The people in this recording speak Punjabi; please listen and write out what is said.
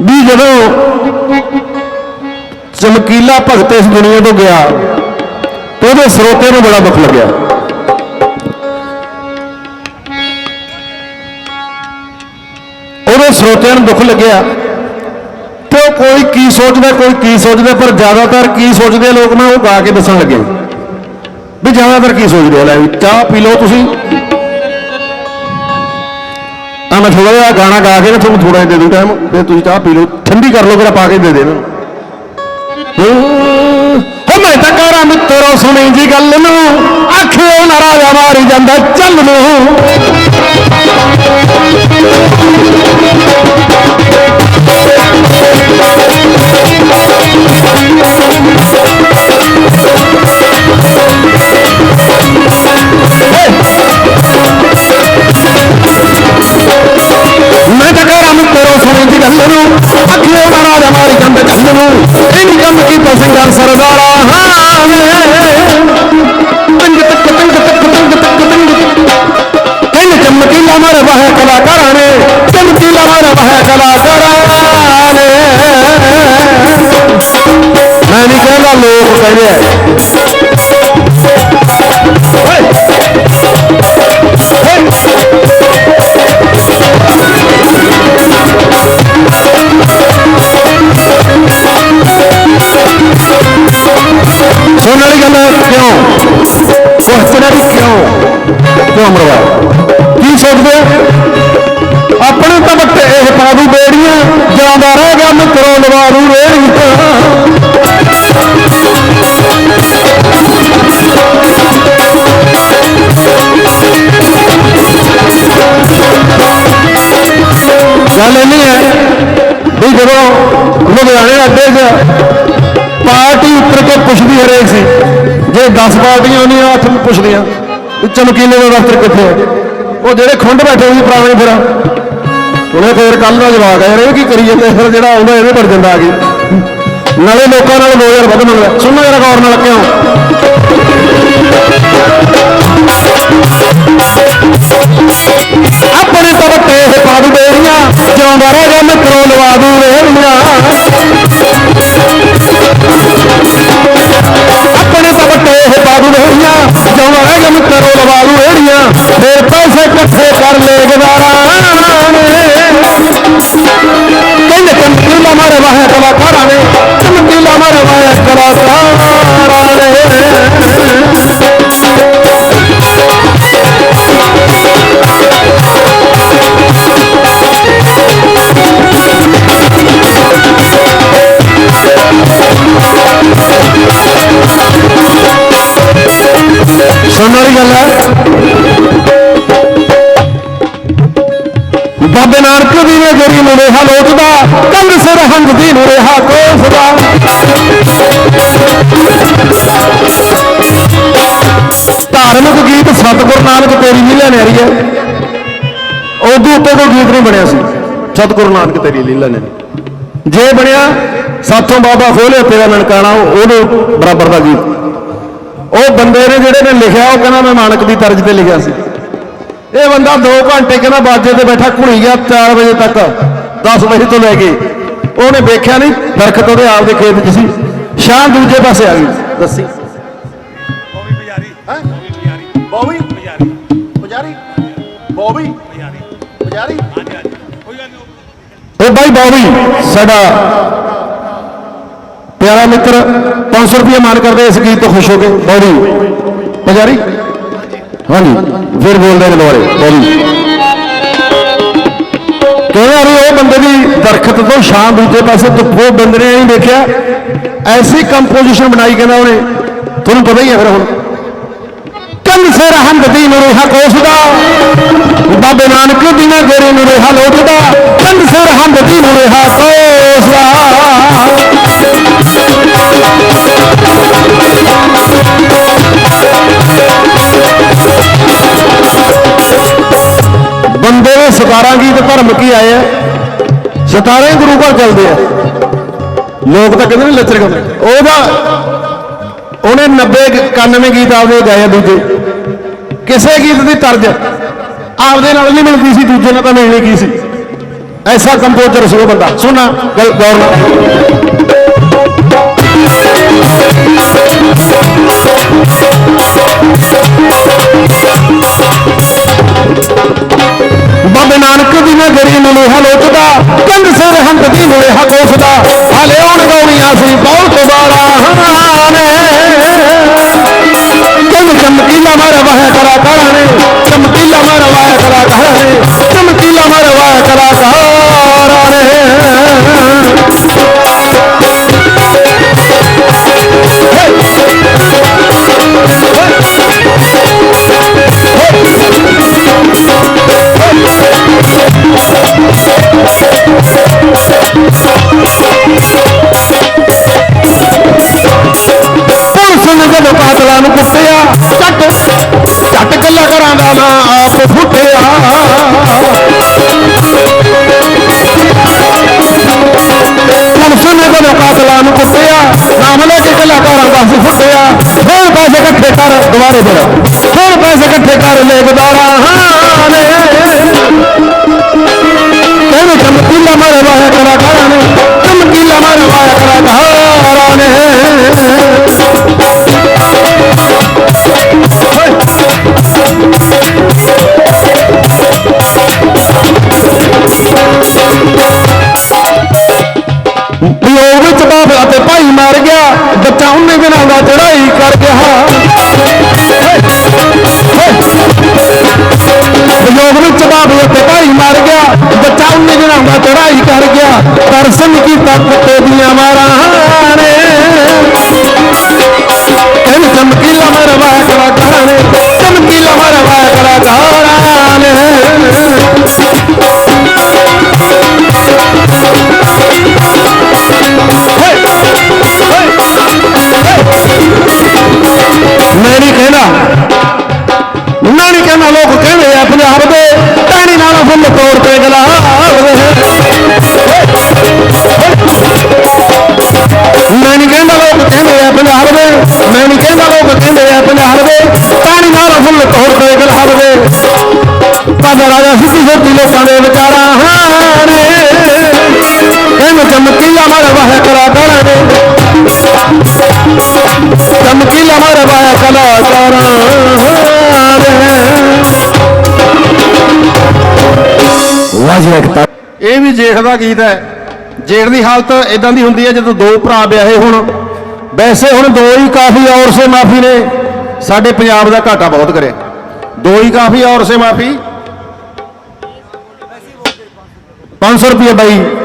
ਵੀ ਜਦੋਂ ਚਮਕੀਲਾ ਭਗਤ ਇਸ ਦੁਨੀਆ ਤੋਂ ਗਿਆ, ਤੇ ਉਹਦੇ ਸਰੋਤੇ ਨੂੰ ਬੜਾ ਦੁੱਖ ਲੱਗਿਆ। ਉਹਦੇ ਸਰੋਤਿਆਂ ਨੂੰ ਦੁੱਖ ਲੱਗਿਆ। ਤੇ ਉਹ ਕੋਈ ਕੀ ਸੋਚਦਾ, ਕੋਈ ਕੀ ਸੋਚਦਾ, ਪਰ ਜ਼ਿਆਦਾਤਰ ਕੀ ਸੋਚਦੇ ਆ ਲੋਕ, ਮੈਂ ਉਹ ਗਾ ਕੇ ਦੱਸਣ ਲੱਗੇ। ਵੀ ਜ਼ਿਆਦਾਤਰ ਕੀ ਸੋਚਦੇ ਆ ਲੈ ਚਾਹ ਪੀ ਲਓ ਤੁਸੀਂ। ਮੈਂ ਥੋੜਾ ਜਿਹਾ ਗਾਣਾ ਗਾ ਕੇ ਨਾ ਤੁਹਾਨੂੰ ਥੋੜਾ ਜਿਹਾ ਦੇ ਦੂੰ ਟਾਈਮ ਫਿਰ ਤੁਸੀਂ ਚਾਹ ਪੀ ਲਓ, ਠੰਡੀ ਕਰ ਲਓ, ਫਿਰ ਪਾ ਕੇ ਦੇ ਦੇ ਨਾ ਹੋ ਮੈਂ ਤਾਂ ਕਰਾਂ ਮਿੱਤਰੋ ਸੁਣੀ ਜੀ ਗੱਲ ਨੂੰ ਆਖਿਓ ਨਾ ਰਾਜਾ ਮਾਰੀ ਜਾਂਦਾ ਚੱਲ ਨੂੰ। ਲੋਕ ਕਹਿੰਦੇ ਹੈ। ਵੀ ਜਦੋਂ ਲੁਧਿਆਣੇ ਅੱਡੇ 'ਚ ਪਾਰਟੀ ਉੱਤਰ ਕੇ ਪੁੱਛਦੀ ਹਰੇਕ ਸੀ, ਜੇ 10 ਪਾਰਟੀਆਂ ਆਉਂਦੀਆਂ ਅੱਠ ਨੂੰ ਪੁੱਛਦੀਆਂ ਵੀ ਚਮਕੀਲੇ ਦਾ ਦਫ਼ਤਰ ਕਿੱਥੇ ਹੈ। ਉਹ ਜਿਹੜੇ ਖੁੰਡ ਬੈਠੇ ਸੀ ਪੁਰਾਣੇ ਫਿਰ। ਉਹਨੇ ਫੇਰ ਕੱਲ ਦਾ ਜਵਾਬ ਆ ਯਾਰ ਇਹ ਕੀ ਕਰੀ ਜਾਂਦੇ ਫਿਰ, ਜਿਹੜਾ ਆਉਂਦਾ ਇਹਦੇ ਵੜ ਜਾਂਦਾ ਆ ਕੇ। ਨਾਲੇ ਲੋਕਾਂ ਨਾਲ 2000 ਵੱਧ ਮੰਗਦਾ। ਸੁਣੋ ਜਰਾ ਗੌਰ ਨਾਲ ਕਿਉਂ? ਆਪਣੇ ਤਬਕੇ ਇਹ ਪਾਦੂ ਦੇਰੀਆਂ ਜਿਉਂਦਾ ਰਹਿ ਗਿਆ ਮਿੱਤਰੋ ਲਵਾ ਦੂ ਨੂੰ ਰੇਹਾ ਲੋਚਦਾ ਕੰਨ ਸਿਰ ਹੰਗ ਨੂੰ ਰੇਹਾ ਕੋਸਦਾ। ਧਾਰਮਿਕ ਗੀਤ ਸਤਿਗੁਰੂ ਨਾਨਕ ਤੇਰੀ ਲੀਲਾ ਨੇ ਹੈ ਉਦੋਂ ਉੱਤੇ ਕੋਈ ਗੀਤ ਨਹੀਂ ਬਣਿਆ ਸੀ। ਸਤਿਗੁਰੂ ਨਾਨਕ ਤੇਰੀ ਲੀਲਾ ਨੇ। ਜੇ ਬਣਿਆ, ਸਾਥੋਂ ਬਾਬਾ ਖੋਲਿਆ ਤੇਰਾ ਨਨਕਾਣਾ, ਉਹਦੇ ਬਰਾਬਰ ਦਾ ਗੀਤ। ਉਹ ਬੰਦੇ ਨੇ ਜਿਹੜੇ ਨੇ ਲਿਖਿਆ, ਉਹ ਕਹਿੰਦਾ ਮੈਂ ਮਾਨਕ ਦੀ ਤਰਜ਼ ਤੇ ਲਿਖਿਆ ਸੀ। ਇਹ ਬੰਦਾ 2 ਘੰਟੇ ਕਹਿੰਦਾ ਬਾਜੇ ਤੇ ਬੈਠਾ ਘੁਣੀ ਗਿਆ 4 ਵਜੇ ਤੱਕ 10 ਵਜੇ ਤੋਂ ਲੈ ਕੇ। ਉਹਨੇ ਵੇਖਿਆ ਨਹੀਂ ਦਰਖਤ ਉਹਦੇ ਆਪ ਦੇ ਖੇਤ 'ਚ ਸੀ। ਸ਼ਾਮ ਦੂਜੇ ਪਾਸੇ ਆ ਗਈ। ਦੱਸੀ। ਬੋਵੀ ਪੁਜਾਰੀ। ਹੈਂ? ਬੋਵੀ ਪੁਜਾਰੀ। ਪੁਜਾਰੀ। ਪੁਜਾਰੀ? ਬੋਬੀ ਪੁਜਾਰੀ। ਪੁਜਾਰੀ? ਹਾਂਜੀ ਹਾਂਜੀ। ਕੋਈ ਗੱਲ ਨਹੀਂ ਉਹ ਬਾਈ ਬੌਬੀ ਸਾਡਾ ਪਿਆਰਾ ਮਿੱਤਰ 500 ਰੁਪਏ ਮਾਨ ਕਰਦੇ ਇਸ ਗੀਤ ਤੋਂ ਖੁਸ਼ ਹੋ ਕੇ। ਬੌਬੀ ਪੁਜਾਰੀ? ਹਾਂਜੀ, ਫਿਰ ਬੋਲਦੇ ਨੇ ਦੁਬਾਰੇ ਬੌਬੀ ਕਹਿੰਦਾ ਵੀ ਉਹ ਬੰਦੇ ਦੀ ਦਰਖਤ ਤੋਂ ਛਾਂ ਦੂਜੇ ਪਾਸੇ ਧੁੱਪ ਉਹ ਬੰਦੇ ਨੇ ਨਹੀਂ ਦੇਖਿਆ। ਐਸੀ ਕੰਪੋਜੀਸ਼ਨ ਬਣਾਈ ਕਹਿੰਦਾ ਉਹਨੇ। ਤੁਹਾਨੂੰ ਪਤਾ ਹੀ ਹੈ ਫਿਰ ਹੁਣ। ਕੰਨ ਸਿਰ ਹੰਦ ਦੀ ਨੂੰ ਰੇਹਾ ਕੋਸਦਾ। ਬਾਬੇ ਨਾਨਕ ਦੀ ਨਾ ਗੋਰੇ ਨੂੰ ਲੋਟਦਾ। ਕੰਨ ਸਿਰ ਹੰਦ ਦੀ ਨੂੰ ਰੇਹਾ ਕੋਸਦਾ। ਬੰਦੇ 17 ਗੀਤ ਧਰਮ ਕੀ ਆਏ ਆ? 17 ਗੁਰੂ ਘਰ ਚੱਲਦੇ ਆ। ਲੋਕ ਤਾਂ ਕਹਿੰਦੇ ਨੇ ਲੱਚਰ ਕਰਦੇ। ਉਹਦਾ, ਉਹਨੇ 90 91 ਗੀਤ ਆਪਦੇ ਗਾਏ ਆ ਦੂਜੇ। ਕਿਸੇ ਗੀਤ ਦੀ ਤਰਜ ਆਪਦੇ ਨਾਲ ਨਹੀਂ ਮਿਲਦੀ ਸੀ, ਦੂਜੇ ਨਾਲ ਤਾਂ ਮਿਲਣੀ ਕੀ ਸੀ? ਐਸਾ ਕੰਪੋਜ਼ਰ ਸੀ ਉਹ ਬੰਦਾ। ਸੁਣਾ ਗੌਰ ਨਾਲ। ਬਾਬੇ ਨਾਨਕ ਦੀ ਨਗਰੀ ਨੂੰ ਲੋਹਾ ਲੋਚਦਾ ਕੰਧ ਸਿਰ ਹੰਦ ਦੀ ਲੋਹਾ ਕੋਸਦਾ ਹਾਲੇ ਹੁਣ ਗਾਉਣੀਆਂ ਸੀ ਬਹੁਤ ਵਾਰਾ ਨੇ ਕੰਨ ਚਮਕੀਲਾ ਮਾਰ ਵਾਹ ਕਰਾ ਨੇ, ਚਮਕੀਲਾ ਮਾਰਾ ਵਾਹ ਕਰਾ ਨੇ। ਇਕੱਠੇ ਕਰ ਦੁਬਾਰੇ ਬੋਲ ਹੋਰ ਪੈਸੇ ਇਕੱਠੇ ਕਰ ਲੈ ਗਦਾਰਾ ਹਾਂ ਨੇ ਕਹਿੰਦੇ ਚਮਕੀਲਾ ਮਾਰੇ ਵਾਹ ਕਲਾਕਾਰਾਂ ਨੇ ਚਮਕੀਲਾ ਮਾਰੇ ਵਾਹ ਕਲਾਕਾਰਾਂ ਨੇ ਵਿਯੋਗ ਵਿੱਚ ਬਾਬਾ ਤੇ ਭਾਈ ਮਰ ਗਿਆ ਬੱਚਾ ਉਹਨੇ ਦਿਨਾਂ ਦਾ ਚੜਾਈ ਕਰ ਬੱਚਾ ਉਹਨੇ ਦਿਨਾਂ ਦਾ ਚੜਾਈ ਕਰ ਗਿਆ ਦਰਸ਼ਨ ਕੀਤਾ ਕੁੱਤੇ ਦੀਆਂ ਮਾਰਾਂ ਨੇ ਕਹਿੰਦੇ ਚਮਕੀਲਾ ਮਰਵਾ ਕਲਾਕਾਰਾਂ ਨੇ ਚਮਕੀਲਾ ਵਾਜਿਆ ਇਹ ਵੀ ਜੇਠ ਦਾ ਗੀਤ ਹੈ। ਜੇਠ ਦੀ ਹਾਲਤ ਇਦਾਂ ਦੀ ਹੁੰਦੀ ਹੈ ਜਦੋਂ ਦੋ ਭਰਾ ਵਿਆਹੇ ਹੁਣ। ਵੈਸੇ ਹੁਣ ਦੋ ਹੀ ਕਾਫੀ ਔਰ ਸੇ ਮਾਫੀ ਨੇ। ਸਾਡੇ ਪੰਜਾਬ ਦਾ ਘਾਟਾ ਬਹੁਤ ਕਰਿਆ। ਦੋ ਹੀ ਕਾਫੀ ਔਰ ਸੇ ਮਾਫੀ 500 ਰੁਪਏ ਬਾਈ।